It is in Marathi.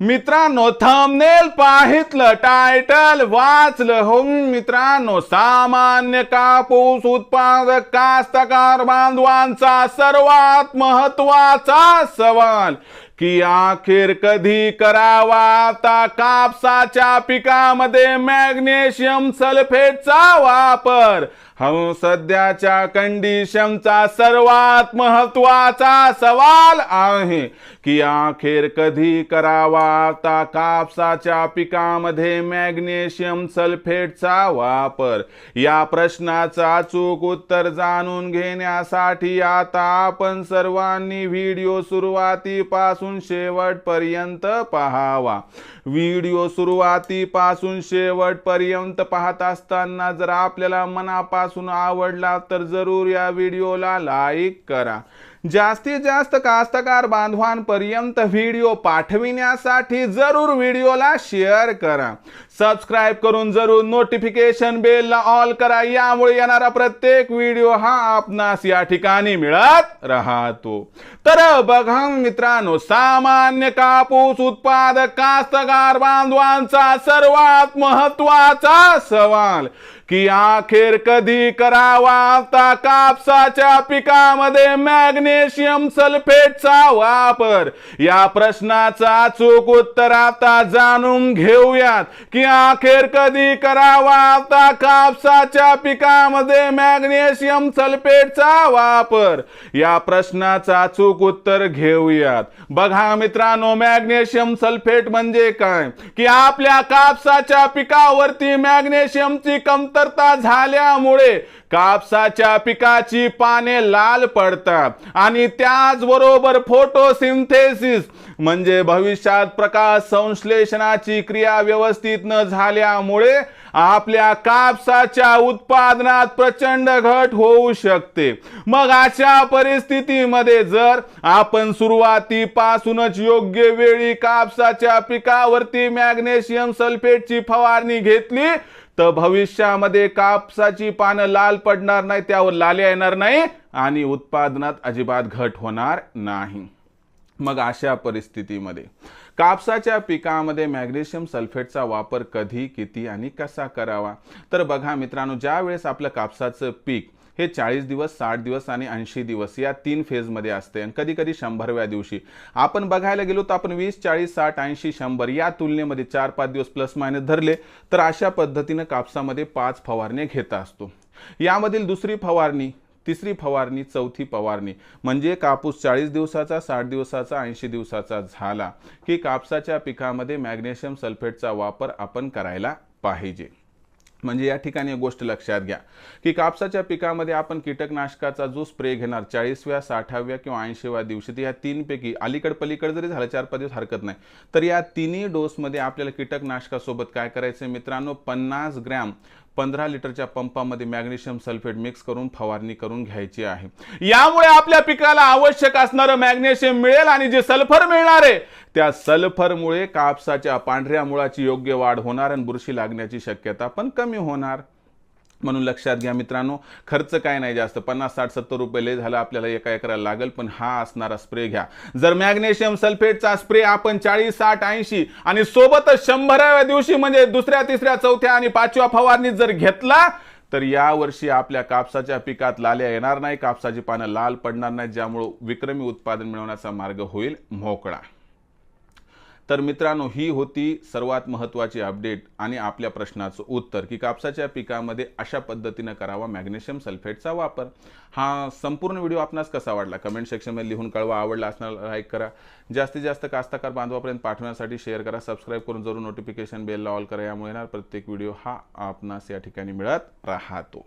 मित्रांनो थंबनेल पाहितलं टायटल वाचलं. हो मित्रांनो सामान्य कापूस उत्पादक कास्तकार बांधवांचा सर्वात महत्त्वाचा सवाल. की अखेर कधी करावा? आता कापसाच्या पिकामध्ये मॅग्नेशियम सल्फेटचा वापर. हा सध्याच्या कंडिशनचा सर्वात महत्त्वाचा सवाल आहे की अखेर कधी करावा? आता कापसाच्या पिकामध्ये मॅग्नेशियम सल्फेटचा वापर. या प्रश्नाचा अचूक उत्तर जाणून घेण्यासाठी आता आपण सर्वांनी व्हिडिओ सुरुवातीपासून शेवटपर्यंत पहावा. व्हिडिओ सुरुवातीपासून शेवटपर्यंत पाहत असताना जर आपल्याला मनापासून आवडला तर जरूर या व्हिडिओला लाईक करा. जास्तीत जास्त कास्तकार बांधवांपर्यंत व्हिडिओ पाठविण्यासाठी जरूर व्हिडिओला शेअर करा. सबस्क्राईब करून जरूर नोटिफिकेशन बेलला ऑल करा. यामुळे येणारा प्रत्येक व्हिडिओ हा आपणास या ठिकाणी मिळत राहतो. तर बघा मित्रांनो सामान्य कापूस उत्पादक कास्तकार बांधवांचा सर्वात महत्त्वाचा सवाल की अखेर कधी करावा आता कापसाच्या पिकामध्ये मॅग्नेशियम सल्फेटचा वापर. या प्रश्नाचा अचूक उत्तर आता जाणून घेऊयात. की अखेर कधी करावा आता कापसाच्या पिकामध्ये मॅग्नेशियम सल्फेटचा वापर? या प्रश्नाचा अचूक उत्तर घेऊयात. बघा मित्रांनो मॅग्नेशियम सल्फेट म्हणजे काय? की आपल्या कापसाच्या पिकावरती मॅग्नेशियमची कमतरता झाल्यामुळे कापसाच्या पिकाची पाने लाल पडतात. आणि त्याचबरोबर फोटोसिंथेसिस म्हणजे भविष्यात प्रकाश संश्लेषणाची क्रिया व्यवस्थित न झाल्यामुळे आपल्या कापसाच्या उत्पादनात प्रचंड घट होऊ शकते. मग अशा परिस्थितीमध्ये जर आपण सुरुवातीपासूनच योग्य वेळी कापसाच्या पिकावरती मॅग्नेशियम सल्फेटची फवारणी घेतली तर भविष्यामध्ये कापसाची पानं लाल पडणार नाही त्यावर लाल्या येणार नाही आणि उत्पादनात अजिबात घट होणार नाही. मग अशा परिस्थितीमध्ये कापसाच्या पिकामध्ये मॅग्नेशियम सल्फेटचा वापर कधी किती आणि कसा करावा? तर बघा मित्रांनो ज्या वेळेस आपलं कापसाचं पीक हे चाळीस दिवस साठ दिवस आणि ऐंशी दिवस या तीन फेजमध्ये असते आणि कधी कधी शंभरव्या दिवशी. आपण बघायला गेलो तर आपण वीस चाळीस साठ ऐंशी शंभर या तुलनेमध्ये चार पाच दिवस प्लस मायनस धरले तर अशा पद्धतीनं कापसामध्ये पाच फवारणी घेत असतो. यामधील दुसरी फवारणी तिसरी फवारणी चौथी फवारणी. म्हणजे कापूस चाळीस दिवसाचा साठ दिवसाचा ऐंशी दिवसाचा झाला. की कापसाच्या पिकामध्ये मॅग्नेशियम सल्फेटचा वापर आपण करायला पाहिजे. म्हणजे या ठिकाणी एक गोष्ट लक्षात घ्या. की कापसाच्या पिकामध्ये आपण कीटकनाशकाचा जो स्प्रे घेणार चाळीसव्या साठाव्या किंवा ऐंशीव्या दिवशी तर या तीनपैकी अलीकड पलीकड जरी झालं चार पाच दिवस हरकत नाही. तर या तिन्ही डोसमध्ये आपल्याला कीटकनाशकासोबत काय करायचं मित्रांनो? पन्नास ग्रॅम पंधरा लिटरच्या पंपामध्ये मॅग्नेशियम सल्फेट मिक्स करून फवारणी करून घ्यायची आहे. यामुळे आपल्या पिकाला आवश्यक असणारं मॅग्नेशियम मिळेल आणि जे सल्फर मिळणार आहे त्या सल्फरमुळे कापसाच्या पांढऱ्या मुळाची योग्य वाढ होणार आणि बुरशी लागण्याची शक्यता पण कमी होणार. म्हणून लक्षात घ्या मित्रांनो खर्च काय नाही जास्त. पन्नास साठ सत्तर रुपये लय झालं आपल्याला एका एकराला लागेल पण हा असणारा स्प्रे घ्या. जर मॅग्नेशियम सल्फेटचा स्प्रे आपण चाळीस साठ ऐंशी आणि सोबतच शंभराव्या दिवशी म्हणजे दुसऱ्या तिसऱ्या चौथ्या आणि पाचव्या फवारणीत जर घेतला तर यावर्षी आपल्या कापसाच्या पिकात लाल्या येणार नाही. कापसाची पानं लाल पडणार नाहीत ज्यामुळं विक्रमी उत्पादन मिळवण्याचा मार्ग होईल मोकळा. तर मित्रांनो ही होती सर्वात महत्त्वाची अपडेट आणि आपल्या प्रश्नाचं उत्तर की कापसाच्या पिकामध्ये अशा पद्धतीनं करावा मॅग्नेशियम सल्फेटचा वापर. हा संपूर्ण व्हिडिओ आपणास कसा वाटला? कमेंट सेक्शनमध्ये लिहून कळवा. आवडला असणार लाईक करा. जास्तीत जास्त कास्तकार बांधवापर्यंत पाठवण्यासाठी शेअर करा. सबस्क्राईब करून जरूर नोटिफिकेशन बेलला ऑल करा. यामुळे येणार प्रत्येक व्हिडिओ हा आपणास या ठिकाणी मिळत राहतो.